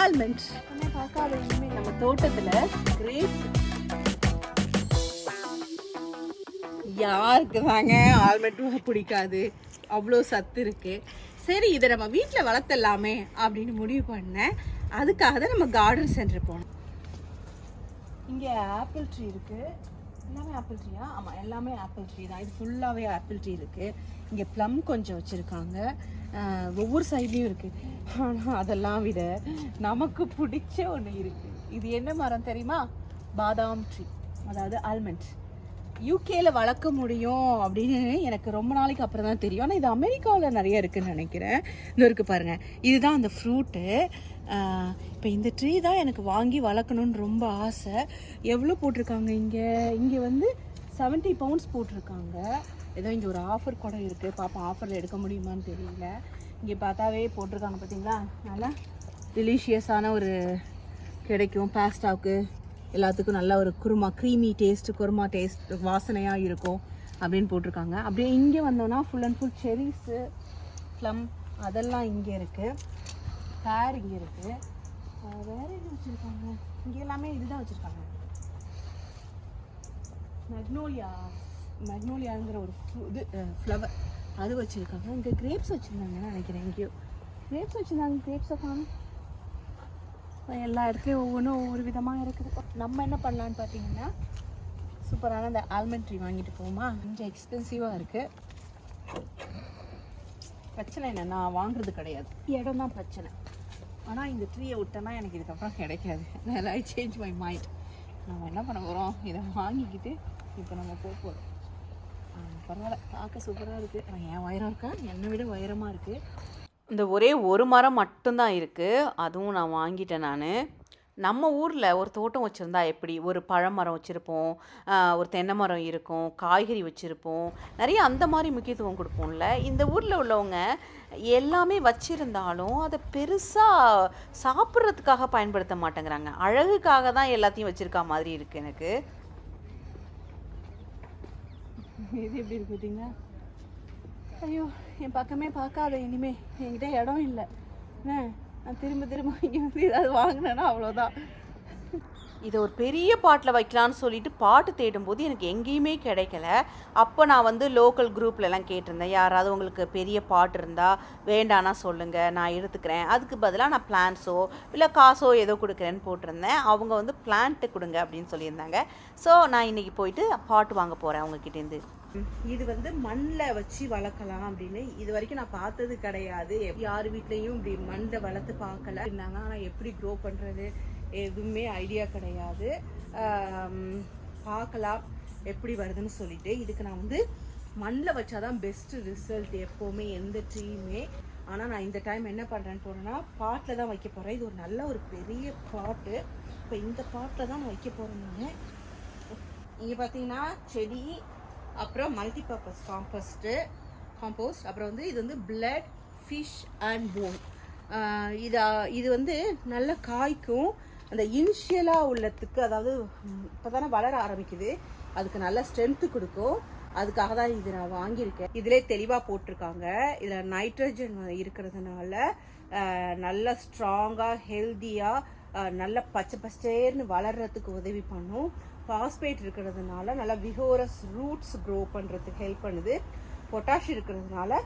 Almond. பார்க்காத நம்ம தோட்டத்தில் கிரேப் யாருக்கு தாங்க ஆல்மண்ட் பிடிக்காது. அவ்வளோ சத்து இருக்கு. சரி இதை நம்ம வீட்டில் வளர்த்தலாமே அப்படின்னு முடிவு பண்ணேன். அதுக்காக தான் நம்ம கார்டன் சென்டர் போனோம். இங்கே ஆப்பிள் ட்ரீ இருக்குது எல்லாமே ஆப்பிள் ட்ரீயா ஆமாம் எல்லாமே ஆப்பிள் ட்ரீ தான். இது ஃபுல்லாகவே ஆப்பிள் ட்ரீ இருக்குது இங்கே ப்ளம் கொஞ்சம் வச்சுருக்காங்க. ஒவ்வொரு சைட்லேயும் இருக்குது ஆனால் அதெல்லாம் விட நமக்கு பிடிச்ச ஒன்று இருக்குது இது என்ன மரம் தெரியுமா? பாதாம் ட்ரீ அதாவது ஆல்மண்ட் யூகேல வளர்க்க முடியும் அப்படின்னு எனக்கு ரொம்ப நாளைக்கு அப்புறம் தான் தெரியும். ஆனால் இது அமெரிக்காவில் நிறைய இருக்குன்னு நினைக்கிறேன். இந்த இருக்கு பாருங்கள் இதுதான் அந்த ஃப்ரூட்டு இப்போ இந்த ட்ரீ தான் எனக்கு வாங்கி வளர்க்கணும்னு ரொம்ப ஆசை. எவ்வளோ போட்டிருக்காங்க இங்கே? இங்கே வந்து 70 பவுண்ட்ஸ் போட்டிருக்காங்க. ஏதோ இங்கே ஒரு ஆஃபர் கூட இருக்குது பாப்பா ஆஃபரில் எடுக்க முடியுமான்னு தெரியல. இங்கே பார்த்தாவே போட்டிருக்காங்க பார்த்தீங்களா நல்லா டெலிஷியஸான ஒரு கிடைக்கும். பாஸ்டாவுக்கு எல்லாத்துக்கும் நல்ல ஒரு kurma creamy taste kurma taste வாசனையாக இருக்கும் அப்படின்னு போட்டிருக்காங்க. அப்படியே இங்கே வந்தோம்னா full and full cherries plum அதெல்லாம் இங்கே இருக்குது பேர் இங்கே இருக்குது வேறு என்ன வச்சுருக்காங்க? இங்கே எல்லாமே இதுதான் வச்சுருக்காங்க. மெக்னோலியா மெக்னோலியாங்கிற ஒரு இது ஃப்ளவர் அது வச்சுருக்காங்க. இங்கே கிரேப்ஸ் வச்சுருந்தாங்கன்னு நினைக்கிறேன். எங்கேயோ கிரேப்ஸ் வச்சுருந்தாங்க. கிரேப்ஸை காணும் எல்லா இடத்துலையும் ஒவ்வொன்றும் ஒவ்வொரு விதமாக இருக்குது. நம்ம என்ன பண்ணலான்னு பார்த்தீங்கன்னா சூப்பரான அந்த ஆல்மண்ட் ட்ரீ வாங்கிட்டு போவோமா? கொஞ்சம் எக்ஸ்பென்சிவாக இருக்குது பிரச்சனை என்ன? நான் வாங்குறது கிடையாது. இடம் தான் பிரச்சனை. ஆனால் இந்த ட்ரீயை விட்டேன்னா எனக்கு இதுக்கப்புறம் கிடைக்காது. அதனால் ஐ சேஞ்ச் மை மைண்ட் நம்ம என்ன பண்ண போகிறோம் இதை வாங்கிக்கிட்டு இப்போ நம்ம போக போகிறோம் பரவாயில்ல. பார்க்க சூப்பராக இருக்குது ஆனால் என் உயரம் இருக்கா? என்னை விட உயரமாக இருக்குது இந்த ஒரே ஒரு மரம் மட்டும்தான் இருக்குது அதுவும் நான் வாங்கிட்டேன் நான். நம்ம ஊரில் ஒரு தோட்டம் வச்சுருந்தா எப்படி? ஒரு பழமரம் வச்சுருப்போம். ஒரு தென்னை மரம் இருக்கும். காய்கறி வச்சுருப்போம். நிறைய அந்த மாதிரி முக்கியத்துவம் கொடுப்போம்ல. இந்த ஊரில் உள்ளவங்க எல்லாமே வச்சுருந்தாலும் அதை பெருசாக சாப்பிட்றதுக்காக பயன்படுத்த மாட்டேங்கிறாங்க. அழகுக்காக தான் எல்லாத்தையும் வச்சுருக்கா மாதிரி இருக்குது எனக்கு. இது எப்படி இருக்கு பார்த்தீங்களா? ஐயோ என் பக்கமே பார்க்காத இனிமே என்கிட்ட இடம் இல்லை. என்ன? நான் திரும்ப திரும்ப இங்கே வந்து ஏதாவது வாங்கினேன்னா அவ்வளோதான் இதை ஒரு பெரிய பாட்டில் வைக்கலான்னு சொல்லிட்டு பாட்டு தேடும்போது எனக்கு எங்கேயுமே கிடைக்கல. அப்போ நான் வந்து லோக்கல் குரூப்லலாம் கேட்டிருந்தேன். யாராவது உங்களுக்கு பெரிய பாட்டு இருந்தால் வேண்டானா சொல்லுங்கள் நான் எடுத்துக்கிறேன். அதுக்கு பதிலாக நான் பிளான்ஸோ இல்லை காசோ ஏதோ கொடுக்குறேன்னு போட்டிருந்தேன். அவங்க வந்து பிளான்ட்டு கொடுங்க அப்படின்னு சொல்லியிருந்தாங்க. ஸோ நான் இன்றைக்கி போயிட்டு பாட்டு வாங்க போகிறேன் அவங்கக்கிட்டேருந்து இது வந்து மண்ணில் வச்சு வளர்க்கலாம் அப்படின்னு இது வரைக்கும் நான் பார்த்தது கிடையாது. யார் வீட்லேயும் இப்படி மண்ணில் வளர்த்து பார்க்கல. இருந்தாங்க. ஆனால் எப்படி க்ரோ பண்ணுறது எதுவுமே ஐடியா கிடையாது. பார்க்கலாம் எப்படி வருதுன்னு சொல்லிட்டு. இதுக்கு நான் வந்து மண்ணில் வச்சாதான் பெஸ்ட் ரிசல்ட் எப்போவுமே எந்த ட்ரீயுமே ஆனால் நான் இந்த டைம் என்ன பண்ணுறேன்னு போனேன்னா பாட்டில் தான் வைக்க போகிறேன் இது ஒரு நல்ல ஒரு பெரிய பாட்டு இப்போ இந்த பாட்டில் தான் நான் வைக்க போகிறேன் நான். இங்கே பார்த்தீங்கன்னா செடி அப்புறம் மல்டிபர்பஸ் காம்போஸ்ட்டு காம்போஸ்ட் அப்புறம் வந்து இது வந்து பிளட் ஃபிஷ் அண்ட் போன் இது இது வந்து நல்ல காய்க்கும். அந்த இனிஷியலாக உள்ளத்துக்கு அதாவது இப்போ தானே வளர ஆரம்பிக்குது. அதுக்கு நல்ல ஸ்ட்ரென்த்து கொடுக்கும். அதுக்காக தான் இது நான் வாங்கியிருக்கேன். இதிலே தெளிவாக போட்டிருக்காங்க. இதில் நைட்ரஜன் இருக்கிறதுனால நல்ல ஸ்ட்ராங்காக ஹெல்த்தியாக நல்ல பச்சை பச்சேர்னு வளர்றதுக்கு உதவி பண்ணும். பாஸ்பேட் இருக்கிறதுனால நல்லா விகோரஸ் ரூட்ஸ் க்ரோ பண்ணுறதுக்கு ஹெல்ப் பண்ணுது. பொட்டாஷ் இருக்கிறதுனால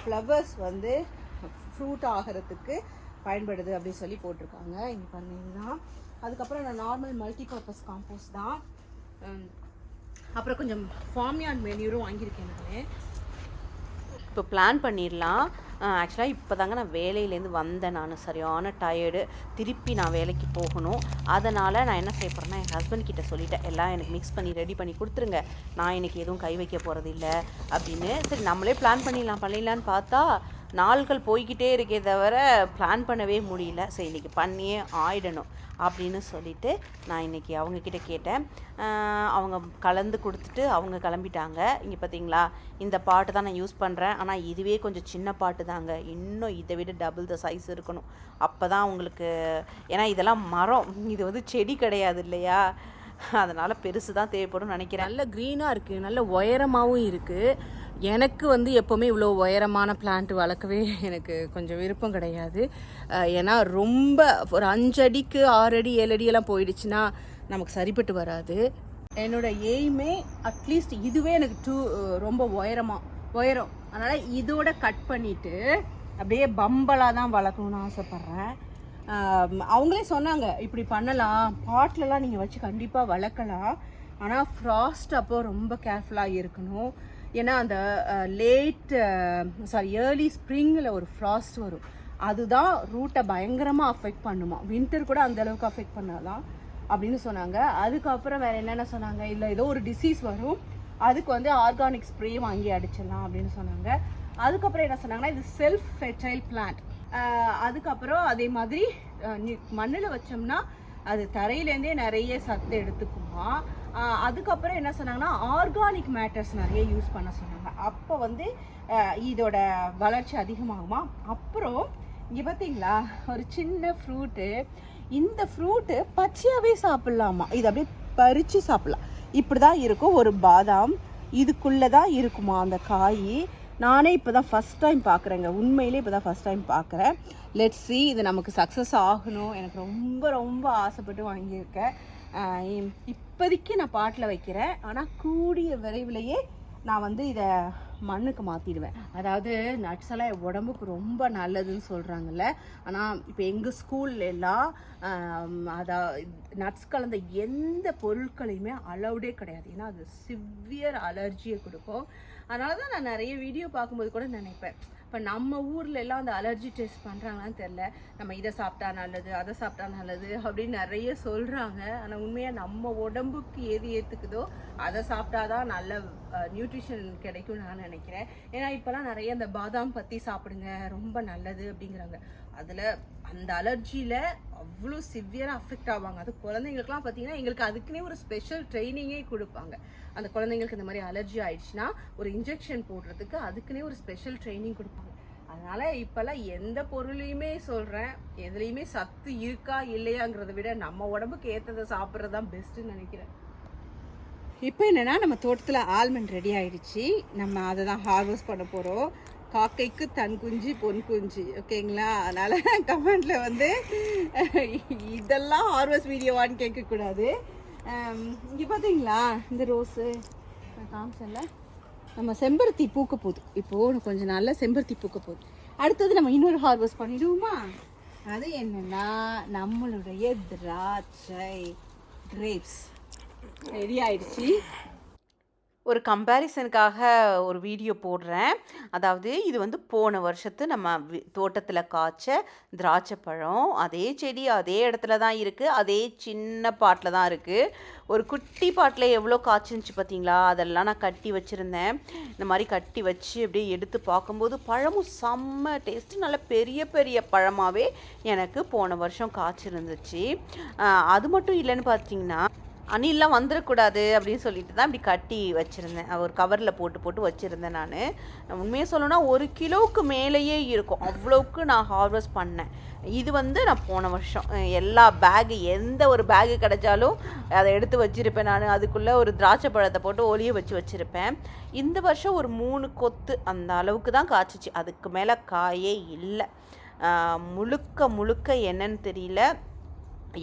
ஃப்ளவர்ஸ் வந்து ஃப்ரூட் ஆகிறதுக்கு பயன்படுது அப்படின்னு சொல்லி போட்டிருக்காங்க. இங்கே பாருங்க இதுதான் அதுக்கப்புறம் நான் நார்மல் மல்டிபர்பஸ் காம்போஸ்ட் தான். அப்புறம் கொஞ்சம் ஃபார்மியான் மெனியூரும் வாங்கியிருக்கேன் நான். இப்போ பிளான் பண்ணிடலாம். ஆக்சுவலாக இப்போ தாங்க நான் வேலையிலேருந்து வந்தேன் நான். சரியான டயர்டு திருப்பி நான் வேலைக்கு போகணும். அதனால் நான் என்ன செய்ய போகிறேன்னா என் ஹஸ்பண்ட் கிட்ட சொல்லிட்டேன். எல்லாம் எனக்கு மிக்ஸ் பண்ணி ரெடி பண்ணி கொடுத்துருங்க. நான் எனக்கு எதுவும் கை வைக்க போகிறது இல்லை அப்படின்னு. சரி நம்மளே பிளான் பண்ணிடலாம். பண்ணிடலான்னு பார்த்தா நாள்கள் போய்கிட்டே இருக்கே தவிர பிளான் பண்ணவே முடியல. சரி இன்றைக்கி பண்ணியே ஆயிடணும் அப்படின்னு சொல்லிட்டு நான் இன்னைக்கு அவங்கக்கிட்ட கேட்டேன். அவங்க கலந்து கொடுத்துட்டு அவங்க கிளம்பிட்டாங்க. இங்கே பார்த்தீங்களா இந்த பாட்டு தான் நான் யூஸ் பண்ணுறேன் ஆனால் இதுவே கொஞ்சம் சின்ன பாட்டு தாங்க. இன்னும் இதை விட டபுள் த சைஸ் இருக்கணும். அப்போ தான் உங்களுக்கு ஏன்னா இதெல்லாம் மரம். இது வந்து செடி கிடையாது இல்லையா? அதனால் பெருசு தான் தேவைப்படும் நினைக்கிறேன். நல்ல க்ரீனாக இருக்குது நல்ல உயரமாகவும் இருக்குது எனக்கு வந்து எப்போவுமே இவ்வளோ உயரமான பிளான்ட் வளர்க்கவே எனக்கு கொஞ்சம் விருப்பம் கிடையாது. ஏன்னா ரொம்ப ஒரு அஞ்சு அடிக்கு ஆறு அடி ஏழு போயிடுச்சுன்னா நமக்கு சரிப்பட்டு வராது. என்னோட எய்மே அட்லீஸ்ட் இதுவே எனக்கு டூ ரொம்ப உயரமாக உயரம். அதனால் இதோட கட் பண்ணிவிட்டு அப்படியே பம்பலாக தான் வளர்க்கணும்னு ஆசைப்பட்றேன். அவங்களே சொன்னாங்க இப்படி பண்ணலாம். பாட்டிலலாம் நீங்கள் வச்சு கண்டிப்பாக வளர்க்கலாம். ஆனால் ஃப்ராஸ்ட் அப்போ ரொம்ப கேர்ஃபுல்லாக இருக்கணும். ஏன்னா அந்த லேட் சாரி ஏர்லி ஸ்ப்ரிங்கில் ஒரு ஃப்ராஸ்ட் வரும். அதுதான் ரூட்டை பயங்கரமாக அஃபெக்ட் பண்ணுமா. வின்டர் கூட அந்த அளவுக்கு அஃபெக்ட் பண்ணாதான் அப்படின்னு சொன்னாங்க. அதுக்கப்புறம் வேற என்னென்ன சொன்னாங்க? இல்லை ஏதோ ஒரு டிசீஸ் வரும். அதுக்கு வந்து ஆர்கானிக் ஸ்ப்ரே வாங்கி அடிச்சிடலாம் அப்படின்னு சொன்னாங்க. அதுக்கப்புறம் என்ன சொன்னாங்கன்னா இது செல்ஃப் ஃபெர்டைல் பிளான்ட் அதுக்கப்புறம் அதே மாதிரி மண்ணில் வச்சோம்னா அது தரையிலேருந்தே நிறைய சத்து எடுத்துக்குமா. அதுக்கப்புறம் என்ன சொன்னாங்கன்னா ஆர்கானிக் மேட்டர்ஸ் நிறைய யூஸ் பண்ண சொன்னாங்க. அப்போ வந்து இதோட வளர்ச்சி அதிகமாகுமா? அப்புறம் இங்கே பார்த்தீங்களா ஒரு சின்ன ஃப்ரூட்டு இந்த ஃப்ரூட்டு பச்சையாகவே சாப்பிட்லாமா? இது அப்படியே பறித்து சாப்பிட்லாம். இப்படி தான் இருக்கும் ஒரு பாதாம். இதுக்குள்ளே தான் இருக்குமா அந்த காய்? நானே இப்போ தான் ஃபஸ்ட் டைம் பார்க்குறேங்க உண்மையிலே இப்போ தான் ஃபஸ்ட் டைம் பார்க்குறேன் லெட்ஸி இது நமக்கு சக்ஸஸ் ஆகணும். எனக்கு ரொம்ப ரொம்ப ஆசைப்பட்டு வாங்கியிருக்கேன். இப்போதைக்கு நான் பாட்டில் வைக்கிறேன். ஆனால் கூடிய விரைவிலேயே நான் வந்து இதை மண்ணுக்கு மாற்றிடுவேன் அதாவது நட்ஸ் எல்லாம் உடம்புக்கு ரொம்ப நல்லதுன்னு சொல்கிறாங்கல்ல ஆனால் இப்போ எங்கள் ஸ்கூல்ல எல்லாம் அதாவது நட்ஸ் கலந்த எந்த பொருட்களையுமே அலௌடே கிடையாது. ஏன்னா அது சிவியர் அலர்ஜியை கொடுக்கும். அதனால தான் நான் நிறைய வீடியோ பார்க்கும்போது கூட நினைப்பேன். இப்போ நம்ம ஊரில் எல்லாம் அந்த அலர்ஜி டெஸ்ட் பண்ணுறாங்களான்னு தெரில நம்ம இதை சாப்பிட்டா நல்லது அதை சாப்பிட்டா நல்லது அப்படின்னு நிறைய சொல்கிறாங்க ஆனால் உண்மையாக நம்ம உடம்புக்கு எது ஏற்றுக்குதோ அதை சாப்பிட்டாதான் நல்ல நியூட்ரிஷன் கிடைக்கும் நான் நினைக்கிறேன். ஏன்னா இப்போலாம் நிறைய அந்த பாதாம் பற்றி சாப்பிடுங்க ரொம்ப நல்லது அப்படிங்கிறாங்க. அதில் அந்த அலர்ஜியில் அவ்வளோ சிவியராக அஃபெக்ட் ஆவாங்க. அது குழந்தைங்களுக்குலாம் பார்த்தீங்கன்னா எங்களுக்கு அதுக்குன்னே ஒரு ஸ்பெஷல் ட்ரைனிங்கே கொடுப்பாங்க. அந்த குழந்தைங்களுக்கு இந்த மாதிரி அலர்ஜி ஆயிடுச்சுன்னா ஒரு இன்ஜெக்ஷன் போடுறதுக்கு அதுக்குன்னே ஒரு ஸ்பெஷல் ட்ரைனிங் கொடுப்பாங்க. அதனால இப்போல்லாம் எந்த பொருளையுமே சொல்கிறேன் எதுலேயுமே சத்து இருக்கா இல்லையாங்கிறத விட நம்ம உடம்புக்கு ஏற்றதை சாப்பிட்றது தான் பெஸ்ட்டுன்னு நினைக்கிறேன். இப்போ என்னென்னா நம்ம தோட்டத்தில் ஆல்மண்ட் ரெடி ஆயிடுச்சு. நம்ம அதை தான் ஹார்வெஸ்ட் பண்ண போகிறோம் காக்கைக்கு தன் குஞ்சு பொன் குஞ்சு. ஓகேங்களா? அதனால் கமெண்டில் வந்து இதெல்லாம் ஹார்வெஸ்ட் வீடியோவான்னு கேட்கக்கூடாது. இங்கே பார்த்தீங்களா இந்த ரோஸு நான் காமிச்சல நம்ம செம்பருத்தி பூக்க போகுது. இப்போது கொஞ்சம் நாள்ல செம்பருத்தி பூக்க போகுது. அடுத்தது நம்ம இன்னொரு ஹார்வெஸ்ட் பண்ணிடுவோமா? அது என்னன்னா நம்மளுடைய திராட்சை கிரேப்ஸ் ரெடி ஆயிடுச்சு. ஒரு கம்பேரிசனுக்காக ஒரு வீடியோ போடுறேன். அதாவது இது வந்து போன வருஷத்து நம்ம தோட்டத்தில் காய்ச்ச திராட்சை பழம் அதே செடி அதே இடத்துல தான் இருக்குது அதே சின்ன பாட்டில் தான் இருக்குது ஒரு குட்டி பாட்டில் எவ்வளோ காய்ச்சிருந்துச்சு பார்த்தீங்களா? அதெல்லாம் நான் கட்டி வச்சுருந்தேன். இந்த மாதிரி கட்டி வச்சு அப்படியே எடுத்து பார்க்கும்போது பழமும் செம்ம டேஸ்ட்டு நல்ல பெரிய பெரிய பழமாகவே எனக்கு போன வருஷம் காய்ச்சிருந்துச்சு. அது மட்டும் இல்லைன்னு பார்த்தீங்கன்னா அணிலாம் வந்துடக்கூடாது அப்படின்னு சொல்லிட்டு தான் இப்படி கட்டி வச்சுருந்தேன். ஒரு கவரில் போட்டு போட்டு வச்சுருந்தேன் நான். உண்மையாக சொல்லணும்னா ஒரு கிலோவுக்கு மேலேயே இருக்கும். அவ்வளோவுக்கு நான் ஹார்வெஸ்ட் பண்ணேன். இது வந்து நான் போன வருஷம். எல்லா பேகு எந்த ஒரு பேகு கிடைச்சாலும் அதை எடுத்து வச்சுருப்பேன் நான். அதுக்குள்ளே ஒரு திராட்சை பழத்தை போட்டு ஒளிய வச்சு வச்சுருப்பேன். இந்த வருஷம் ஒரு மூணு கொத்து அந்த அளவுக்கு தான் காய்ச்சிச்சு. அதுக்கு மேலே காயே இல்லை. முழுக்க முழுக்க என்னன்னு தெரியல.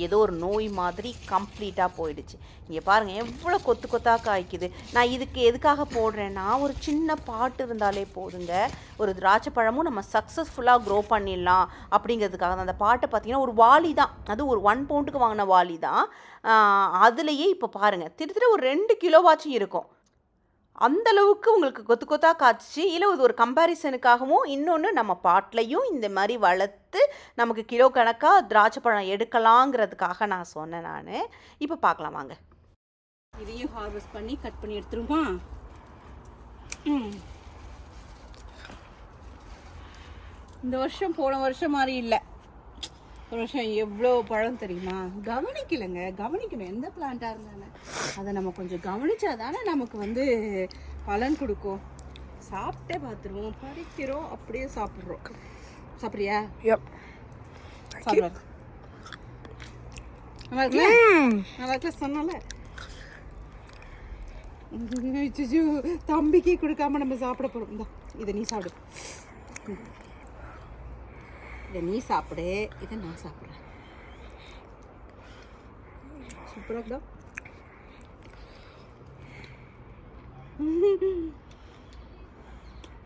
ஏதோ ஒரு நோய் மாதிரி கம்ப்ளீட்டாக போயிடுச்சு. இங்கே பாருங்கள் எவ்வளோ கொத்து கொத்தாக காய்க்குது. நான் இதுக்கு எதுக்காக போடுறேன்னா ஒரு சின்ன பாட்டு இருந்தாலே போதுங்க. ஒரு திராட்சை பழமும் நம்ம சக்ஸஸ்ஃபுல்லாக க்ரோ பண்ணிடலாம் அப்படிங்கிறதுக்காக தான். அந்த பாட்டை பார்த்தீங்கன்னா ஒரு வாலி தான். அது ஒரு ஒன் பவுண்டுக்கு வாங்கின வாலி தான். அதுலேயே இப்போ பாருங்கள் திட்டத்தட்ட ஒரு ரெண்டு கிலோவாச்சும் இருக்கும். அந்த அளவுக்கு உங்களுக்கு கொத்து கொத்தாக காய்ச்சி இல்லை இது ஒரு கம்பேரிசனுக்காகவும் இன்னொன்று நம்ம பாட்டிலையும் இந்த மாதிரி வளர்த்து நமக்கு கிலோ கணக்காக திராட்சை பழம் எடுக்கலாங்கிறதுக்காக நான் சொன்னேன் நான். இப்போ பார்க்கலாம் வாங்க. இதையும் ஹார்வெஸ்ட் பண்ணி கட் பண்ணி எடுத்துருமா இந்த வருஷம் போன வருஷம் மாதிரி இல்லை. ஒரு வருஷம் எவ்வளோ பழம் தெரியுமா? கவனிக்கலைங்க. கவனிக்கணும். எந்த பிளான்ட்டாக இருந்தாலும். அதை நம்ம கொஞ்சம் கவனிச்சா தானே நமக்கு வந்து பலன் கொடுக்கும். சாப்பிட்டே பார்த்துருவோம். பறிக்கிறோம். அப்படியே சாப்பிட்றோம். சாப்பிட்றியா. சாப்பிடுவார் நல்லா இருக்குல்ல நல்லா இருக்குல்ல சொன்னால. தம்பிக்கு கொடுக்காம நம்ம சாப்பிட போறோம். இதை நீ சாப்பிடு. இதை நீ சாப்பிடு. இதை நான் சாப்பிட்றேன். சூப்பராக இருக்குதா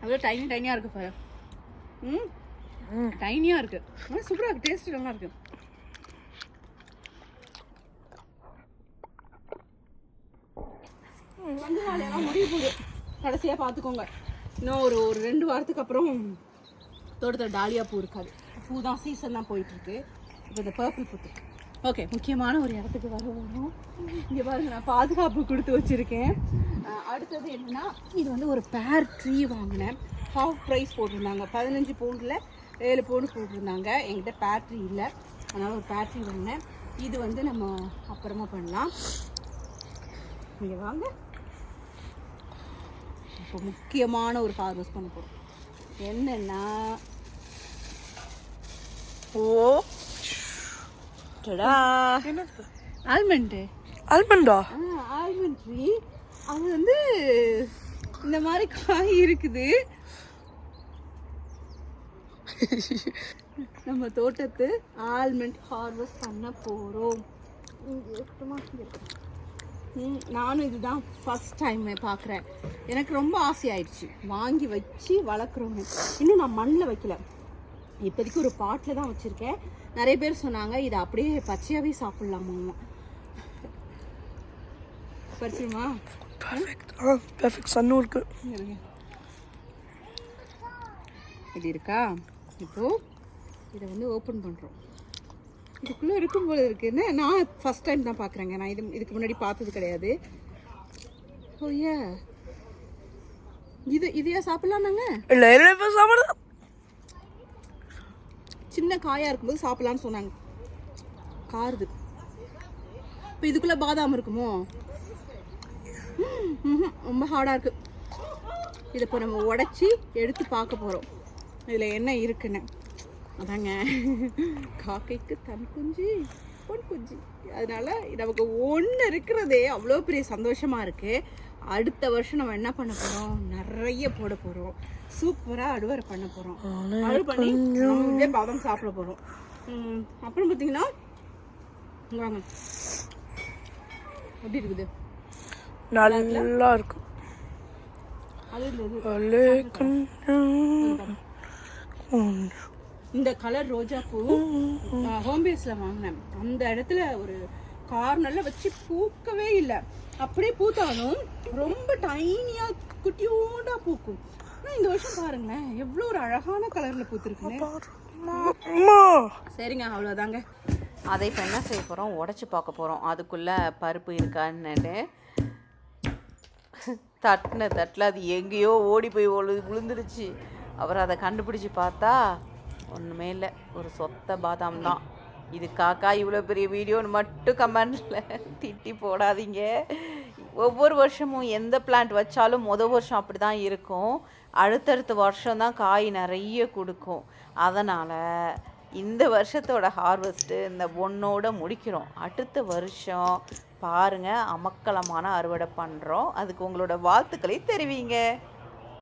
அவ்வளோ டைனி டைனியாக இருக்கு பாரு. ம்? டைனியாக இருக்கு. சூப்பராக இருக்கு. டேஸ்ட் நல்லா இருக்கு. வந்து வேலையெல்லாம் முடிய போகுது. கடைசியாக பார்த்துக்கோங்க. இன்னும் ஒரு ஒரு ரெண்டு வாரத்துக்கு அப்புறம் தோட்டத்தில் டாலியா பூ இருக்காது. பூ தான் சீசன் தான் போயிட்டுருக்கு. இப்போ இந்த பர்பிள் பூத்துருக்கு ஓகே முக்கியமான ஒரு இடத்துக்கு வர வரும் இங்கே பாருங்க நான் பாதுகாப்பு கொடுத்து வச்சுருக்கேன். அடுத்தது என்னன்னா இது வந்து ஒரு பேர் ட்ரீ வாங்கினேன். ஹாஃப் ப்ரைஸ் போட்டிருந்தாங்க. பதினஞ்சு பவுண்டில் ஏழு பவுண்டு போட்டிருந்தாங்க. என்கிட்ட பேர் ட்ரீ இல்லை. அதனால் ஒரு பேர் ட்ரீ வாங்கினேன். இது வந்து நம்ம அப்புறமா பண்ணலாம். இங்கே வாங்க. இப்போ முக்கியமான ஒரு ஹார்வெஸ்ட் பண்ண போகிறோம் என்னென்னா ஓ. டடா. என்னது? ஆல்மண்டு ஆல்மண்டா ஆல்மண்ட் ட்ரீ அது வந்து இந்த மாதிரி காய் இருக்குது. நம்ம தோட்டத்து ஆல்மண்ட் ஹார்வெஸ்ட் பண்ண போகிறோம் நானும் இதுதான் ஃபர்ஸ்ட் டைம் பார்க்குறேன் எனக்கு ரொம்ப ஆசையாயிடுச்சு. வாங்கி வச்சு வளர்க்குறோன்னு இன்னும் நான் மண்ணில் வைக்கல. இப்போதைக்கு ஒரு பாட்டில் தான் வச்சுருக்கேன். நிறைய பேர் சொன்னாங்க இதை அப்படியே பச்சையாகவே சாப்பிட்லாமா? பறிச்சிருமா பெர்ஃபெக்ட் சன்னும் இருக்கு. இது இருக்கா? இப்போ இதை வந்து ஓப்பன் பண்ணுறோம் இதுக்குள்ளே இருக்கும் போல இருக்குன்னு நான் ஃபர்ஸ்ட் டைம் தான் பார்க்குறேங்க. நான் இது இதுக்கு முன்னாடி பார்த்தது கிடையாது. ஓ ஏ இது இதையா சாப்பிட்லாம் நாங்கள் இல்லை இல்லை இப்போ சாப்பிடுதா சின்ன காயாக இருக்கும்போது சாப்பிட்லான்னு சொன்னாங்க. காருது. இப்போ இதுக்குள்ளே பாதாம் இருக்குமோ? ரொம்ப ஹார்டாக இருக்கு. இதை இப்போ நம்ம உடச்சி எடுத்து பார்க்க போகிறோம் இதில் என்ன இருக்குன்னு. அதாங்க. காக்கைக்கு தன் குஞ்சு பொன் குஞ்சு. அதனால நமக்கு ஒன்று இருக்கிறதே அவ்வளோ பெரிய சந்தோஷமாக இருக்குது அடுத்த வருஷம் நம்ம என்ன பண்ண போகிறோம் நிறைய போட போகிறோம் சூப்பராக அறுவடை பண்ண போகிறோம் அறுவடை பண்ணி நம்ம இதே பாதாம் சாப்பிட போகிறோம் அப்புறம் பார்த்தீங்கன்னா வாங்க. எப்படி இருக்குது? நல்லா இருக்கு. அது இந்த இது. அலேக்கன் கொஞ்சம் இந்த கலர் ரோஜா பூ ஹோம் பேஸ்ல வாங்கினேன். அந்த இடத்துல ஒரு கார்னர்ல வச்சு பூக்கவே இல்லை. அப்படியே பூத்தாலும் ரொம்ப டைனியா குட்டியோண்டா பூக்கும். ஆனா இந்த வருஷம் பாருங்களேன் எவ்வளோ ஒரு அழகான கலர்ல பூத்துருக்குன்னு. அம்மா சரிங்க அவ்வளோதாங்க அதை இப்போ என்ன செய்ய போகிறோம் உடச்சி பார்க்க போகிறோம் அதுக்குள்ளே பருப்பு இருக்கான்னு தட்டின தட்டில் அது எங்கேயோ ஓடி போய் ஒழு விழுந்துருச்சு அப்புறம் அதை கண்டுபிடிச்சி பார்த்தா ஒன்றுமே இல்லை. ஒரு சொத்த பாதாம் தான். இது காக்கா இவ்வளோ பெரிய வீடியோன்னு மட்டும் கமெண்டில் திட்டி போடாதீங்க. ஒவ்வொரு வருஷமும் எந்த பிளான்ட் வச்சாலும் முத வருஷம் அப்படி தான் இருக்கும். அடுத்தடுத்த வருஷம் தான் காய் நிறைய கொடுக்கும். அதனால் இந்த வருஷத்தோட ஹார்வெஸ்ட்டு இந்த ஒன்னோட முடிக்கிறோம். அடுத்த வருஷம் பாருங்கள் அமக்கலமான அறுவடை பண்ணுறோம் அதுக்கு உங்களோட வாழ்த்துக்களை தெரிவிங்க.